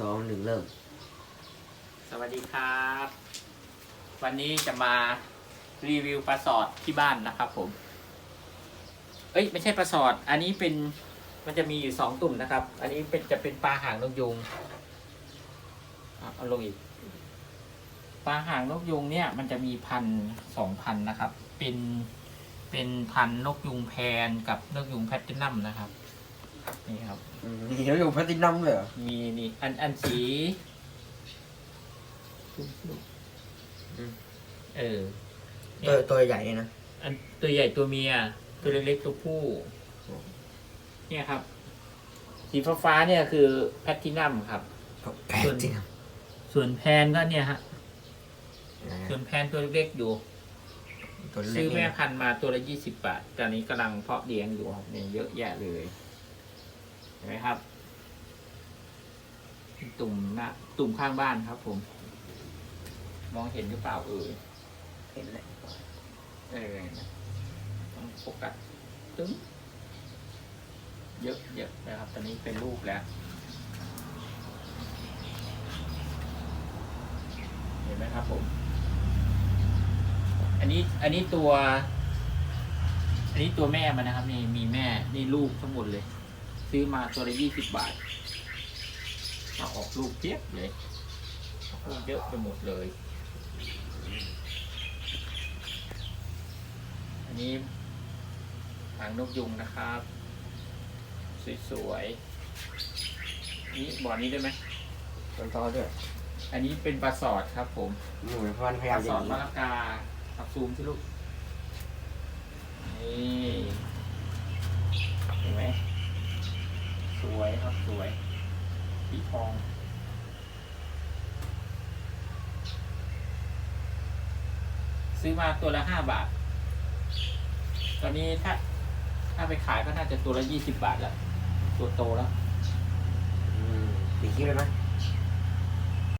สองหนึ่งเริ่ม สวัสดีครับ วันนี้จะมารีวิวปลาสอดที่บ้านนะครับผม เอ้ยไม่ใช่ปลาสอด อันนี้เป็นมันจะมีอยู่สองตุ่มนะครับ อันนี้เป็นจะเป็นปลาหางนกยูงอะเอาลงอีก ปลาหางนกยูงเนี่ย มันจะมีพันสองพันนะครับ เป็นเป็นพันนกยูงแพนกับนกยูงแพลตตินัมนะครับ นี่ครับ อืมนี่เราอยู่แพลตตินัมเลยเหรอมีนี่อันอันสีเออตัวตัวใหญ่เนี่ยนะ อันตัวใหญ่ตัวเมีย ตัวเล็กๆตัวผู้เนี่ยครับ สีฟ้าๆเนี่ยคือแพทตินัมครับ แพลตตินัมส่วนแพนก็เนี่ยฮะส่วนแพนตัวเล็กๆอยู่ ตัวเล็ซื้กอแม่เนี่ยพันธุ์มาตัวละยี่สิบบาทตอนนี้กำลังเพาะเลี้ยงอยู่ครับเนี่ยเยอะแยะเลยเห็นไหมครับ ตุ่มนะตุ่มข้างบ้านครับ ผม มองเห็นหรือเปล่าเอ่ยเห็นเลยเออต้องโฟกัสตึ้งเยอะเยอะนะครับ ตอนนี้เป็นรูปแล้ว เห็นไหมครับผม อันนี้อันนี้ตัว อันนี้ตัวแม่มันนะครับ นี่มีแม่นี่ลูกทั้งหมดเลย ซื้อมาตัวละยี่สิบบาท มาออกลูกเพียบเลยออกลูกเยอะไปหมดเลย อันนี้หางนกยุงนะครับ สวยๆ นี่บ่อนี้ได้ไหมตัวต่อด้วยอันนี้เป็นปลาสอดครับผมหนูพันพปยายาลามสจะอดหนีมะละกาขับซูมสิลูก นี่เห็นไหม สวยครับสวยสีทองซื้อมาตัวละห้าบาท ตอนนี้ถ้าถ้าไปขายก็น่าจะตัวละยี่สิบบาทแล้ว ตัวโตแล้ว อืมสีคิ้วเลยไหม